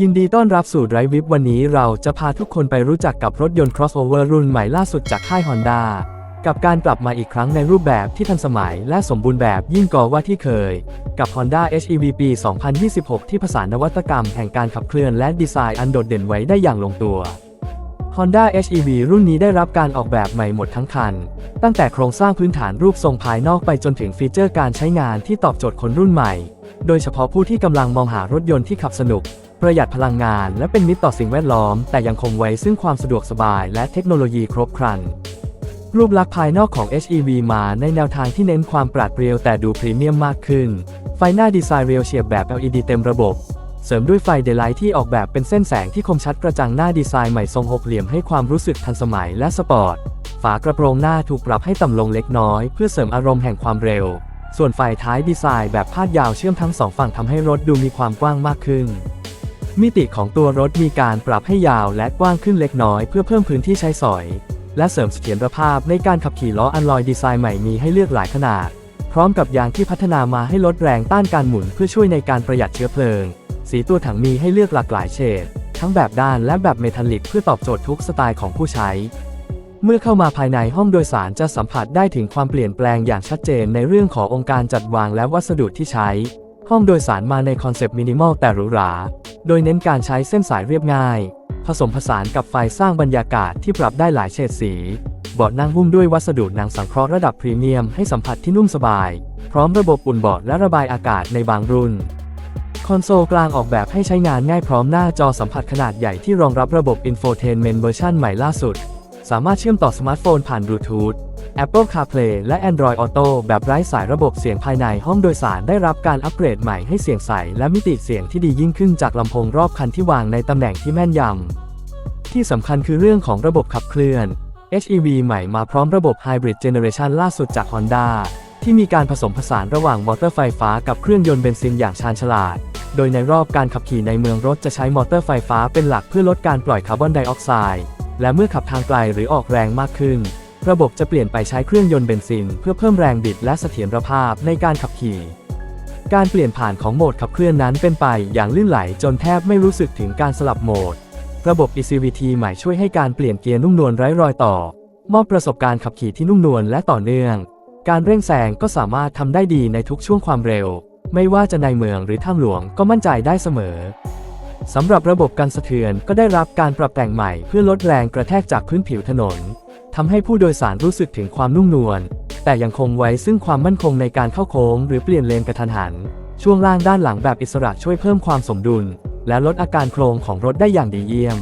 ยินดีต้อนรับสู่ Drive VIP วันนี้เราจะพาทุกคนไปรู้จักกับรถยนต์ crossover รุ่นใหม่ล่าสุดจากค่าย Honda กับการกลับมาอีกครั้งในรูปแบบที่ทันสมัยและสมบูรณ์แบบยิ่งกว่าที่เคย กับ Honda HEV ปี 2026 ที่ผสานนวัตกรรมแห่งการขับเคลื่อนและดีไซน์อันโดดเด่นไว้ได้อย่างลงตัว Honda HEV รุ่นนี้ได้รับการออกแบบใหม่หมดทั้งคัน ตั้งแต่โครงสร้างพื้นฐานรูปทรงภายนอกไปจนถึงฟีเจอร์การใช้งานที่ตอบโจทย์คนรุ่นใหม่ โดยเฉพาะผู้ที่กำลังมองหารถยนต์ที่ขับสนุก ประหยัดพลังงาน และเป็นมิตรต่อสิ่งแวดล้อม แต่ยังคงไว้ซึ่งความสะดวกสบายและเทคโนโลยีครบครัน รูปลักษณ์ภายนอกของ HEV มาในแนวทางที่เน้นความปราดเปรียวแต่ดูพรีเมียมมากขึ้น ไฟหน้าดีไซน์เรียวเฉียบแบบ LED เต็มระบบ เสริมด้วยไฟเดย์ไลท์ที่ออกแบบเป็นเส้นแสงที่คมชัดกระจังหน้าดีไซน์ใหม่ทรงหกเหลี่ยมให้ความรู้สึกทันสมัยและสปอร์ต ฝากระโปรงหน้าถูกปรับให้ต่ำลงเล็กน้อย เพื่อเสริมอารมณ์แห่งความเร็ว ส่วนไฟท้ายดีไซน์แบบพาดยาวเชื่อมทั้งสองฝั่งทำให้รถดูมีความกว้างมากขึ้น มิติของตัวรถมีการปรับให้ยาวและกว้างขึ้นเล็กน้อย เพื่อเพิ่มพื้นที่ใช้สอย และเสริมเสถียรภาพในการขับขี่ล้ออันลอยดีไซน์ใหม่มีให้เลือกหลายขนาด พร้อมกับยางที่พัฒนามาให้ลดแรงต้านการหมุนเพื่อช่วยในการประหยัดเชื้อเพลิง สีตัวถังมีให้เลือกหลากหลายเฉด ทั้งแบบด้านและแบบเมทัลลิกเพื่อตอบโจทย์ทุกสไตล์ของผู้ใช้ เมื่อเข้ามาภายในห้องโดยสารจะสัมผัสได้ถึงความเปลี่ยนแปลงอย่างชัดเจนในเรื่องขององค์การจัดวางและวัสดุที่ใช้ ห้องโดยสารมาในคอนเซปต์มินิมอลแต่หรูหรา โดยเน้นการใช้เส้นสายเรียบง่าย ผสมผสานกับไฟสร้างบรรยากาศที่ปรับได้หลายเฉดสีเบาะนั่งหุ้มด้วยวัสดุหนังสังเคราะห์ระดับพรีเมียมให้สัมผัสที่นุ่มสบาย พร้อมระบบอุ่นเบาะและระบายอากาศในบางรุ่น อนโซลกลางออกแบบให้ใช้งานง่ายพร้อมหน้าจอสัมผัสขนาดใหญ่ที่รองรับระบบ Infotainment เวอร์ชันใหม่ล่าสุด สามารถเชื่อมต่อสมาร์ทโฟนผ่านบลูทูธ Apple CarPlay และ Android Auto แบบไร้สายระบบเสียงภายในห้องโดยสารได้รับการอัปเกรดใหม่ให้เสียงใส และมิติเสียงที่ดียิ่งขึ้นจากลำโพงรอบคันที่วางในตำแหน่งที่แม่นยำ ที่สำคัญคือเรื่องของระบบขับเคลื่อน HEV ใหม่มาพร้อมระบบ Hybrid Generation ล่าสุดจาก Honda ที่มีการผสมผสานระหว่างมอเตอร์ไฟฟ้ากับเครื่องยนต์เบนซินอย่างชาญฉลาด โดยในรอบการขับขี่ในเมืองรถจะใช้มอเตอร์ไฟฟ้าเป็นหลักเพื่อลดการปล่อยคาร์บอนไดออกไซด์ และเมื่อขับทางไกลหรือออกแรงมากขึ้น ระบบจะเปลี่ยนไปใช้เครื่องยนต์เบนซิน เพื่อเพิ่มแรงบิดและเสถียรภาพในการขับขี่ การเปลี่ยนผ่านของโหมดขับเคลื่อนนั้นเป็นไปอย่างลื่นไหลจนแทบไม่รู้สึกถึงการสลับโหมด ระบบ ECVT ใหม่ช่วยให้การเปลี่ยนเกียร์นุ่มนวลไร้รอยต่อ มอบประสบการณ์ขับขี่ที่นุ่มนวลและต่อเนื่อง การเร่งแซงก็สามารถทำได้ดีในทุกช่วงความเร็ว ไม่ว่าจะในเมืองหรือทางหลวงก็มั่นใจได้เสมอสำหรับระบบกันสะเทือนก็ได้รับการปรับแต่งใหม่เพื่อลดแรงกระแทกจากพื้นผิวถนนทำให้ผู้โดยสารรู้สึกถึงความนุ่มนวลแต่ยังคงไว้ซึ่งความมั่นคงในการเข้าโค้งหรือเปลี่ยนเลนกระทันหัน ช่วงล่างด้านหลังแบบอิสระช่วยเพิ่มความสมดุล และลดอาการโครงของรถได้อย่างดีเยี่ยม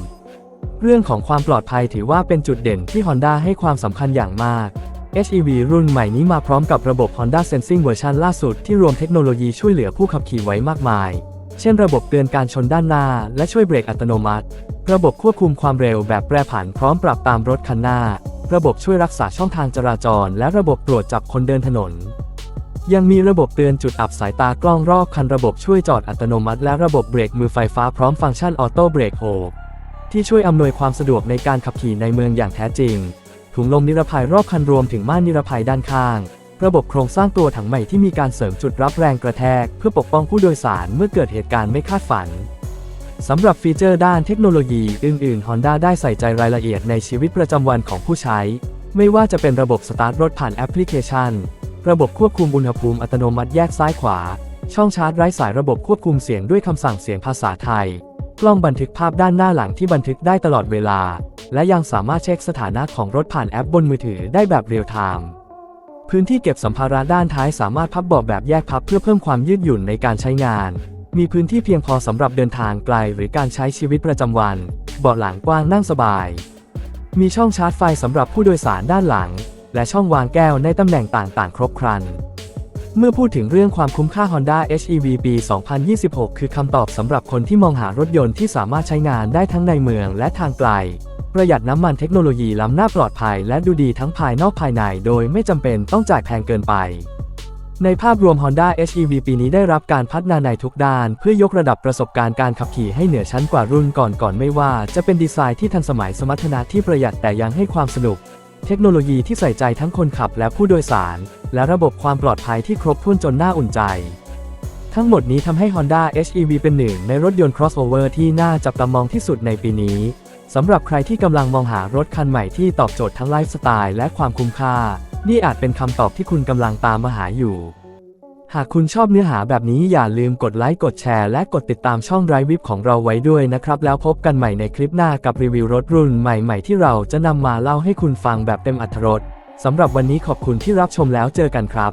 เรื่องของความปลอดภัยถือว่าเป็นจุดเด่นที่ Honda ให้ความสำคัญอย่างมาก HEV รุ่นใหม่นี้มาพร้อมกับระบบ Honda Sensing เวอร์ชันล่าสุดที่รวมเทคโนโลยีช่วยเหลือผู้ขับขี่ไว้มากมาย เช่นระบบเตือนการชนด้านหน้า และช่วยเบรกอัตโนมัติ ระบบควบคุมความเร็วแบบแปรผันพร้อมปรับตามรถคันหน้า ระบบช่วยรักษาช่องทางจราจร และระบบตรวจจับคนเดินถนน ยังมีระบบเตือนจุดอับสายตากล้องรอบคันระบบช่วยจอดอัตโนมัติ และระบบเบรกมือไฟฟ้าพร้อมฟังก์ชันออโต้เบรกโฮที่ช่วยอำนวยความสะดวกในการขับขี่ในเมืองอย่างแท้จริง ถุงลมนิรภัยรอบคันรวมถึงม่านนิรภัยด้านข้าง ระบบโครงสร้างตัวถังใหม่ที่มีการเสริมจุดรับแรงกระแทก เพื่อปกป้องผู้โดยสารเมื่อเกิดเหตุการณ์ไม่คาดฝันสำหรับฟีเจอร์ด้านเทคโนโลยีอื่น ๆ Honda ได้ใส่ใจรายละเอียดในชีวิตประจำวันของผู้ใช้ ไม่ว่าจะเป็นระบบสตาร์ทรถผ่านแอปพลิเคชัน ระบบควบคุมอุณหภูมิอัตโนมัติแยกซ้ายขวา ช่องชาร์จไร้สายระบบควบคุมเสียงด้วยคำสั่งเสียงภาษาไทย กล้องบันทึกภาพด้านหน้าหลังที่บันทึกได้ตลอดเวลา และยังสามารถเช็คสถานะของรถผ่านแอปบนมือถือได้แบบเรียลไทม์พื้นที่เก็บสัมภาระด้านท้ายสามารถพับเบาะแบบแยกพับเพื่อเพิ่มความยืดหยุ่นในการใช้งาน มีพื้นที่เพียงพอสำหรับเดินทางไกลหรือการใช้ชีวิตประจำวัน เบาะหลังกว้างนั่งสบาย มีช่องชาร์จไฟสำหรับผู้โดยสารด้านหลัง และช่องวางแก้วในตำแหน่งต่างๆ ครบครัน เมื่อพูดถึงเรื่องความคุ้มค่า Honda HEV ปี 2026 คือคำตอบสำหรับคนที่มองหารถยนต์ที่สามารถใช้งานได้ทั้งในเมืองและทางไกล ประหยัดน้ำมันเทคโนโลยีล้ำหน้าปลอดภัย และดูดีทั้งภายนอกภายใน โดยไม่จำเป็นต้องจ่ายแพงเกินไป ในภาพรวม Honda HEV ปีนี้ได้รับการพัฒนาในทุกด้าน เพื่อยกระดับประสบการณ์การขับขี่ให้เหนือชั้นกว่ารุ่นก่อนๆไม่ว่า จะเป็นดีไซน์ที่ทันสมัยสมรรถนะที่ประหยัดแต่ยังให้ความสนุก เทคโนโลยีที่ใส่ใจทั้งคนขับและผู้โดยสาร และระบบความปลอดภัยที่ครบถ้วนจนน่าอุ่นใจ ทั้งหมดนี้ทำให้ Honda HEV เป็นหนึ่งในรถยนต์ crossover ที่น่าจับตามองที่สุดในปีนี้สำหรับใครที่กำลังมองหารถคันใหม่ที่ตอบโจทย์ทั้งไลฟ์สไตล์และความคุ้มค่า นี่อาจเป็นคำตอบที่คุณกำลังตามมาหาอยู่ หากคุณชอบเนื้อหาแบบนี้อย่าลืมกดไลค์กดแชร์และกดติดตามช่องไรวิบของเราไว้ด้วยนะครับ แล้วพบกันใหม่ในคลิปหน้ากับรีวิวรถรุ่นใหม่ๆ ที่เราจะนำมาเล่าให้คุณฟังแบบเต็มอรรถรสสำหรับวันนี้ขอบคุณที่รับชมแล้วเจอกันครับ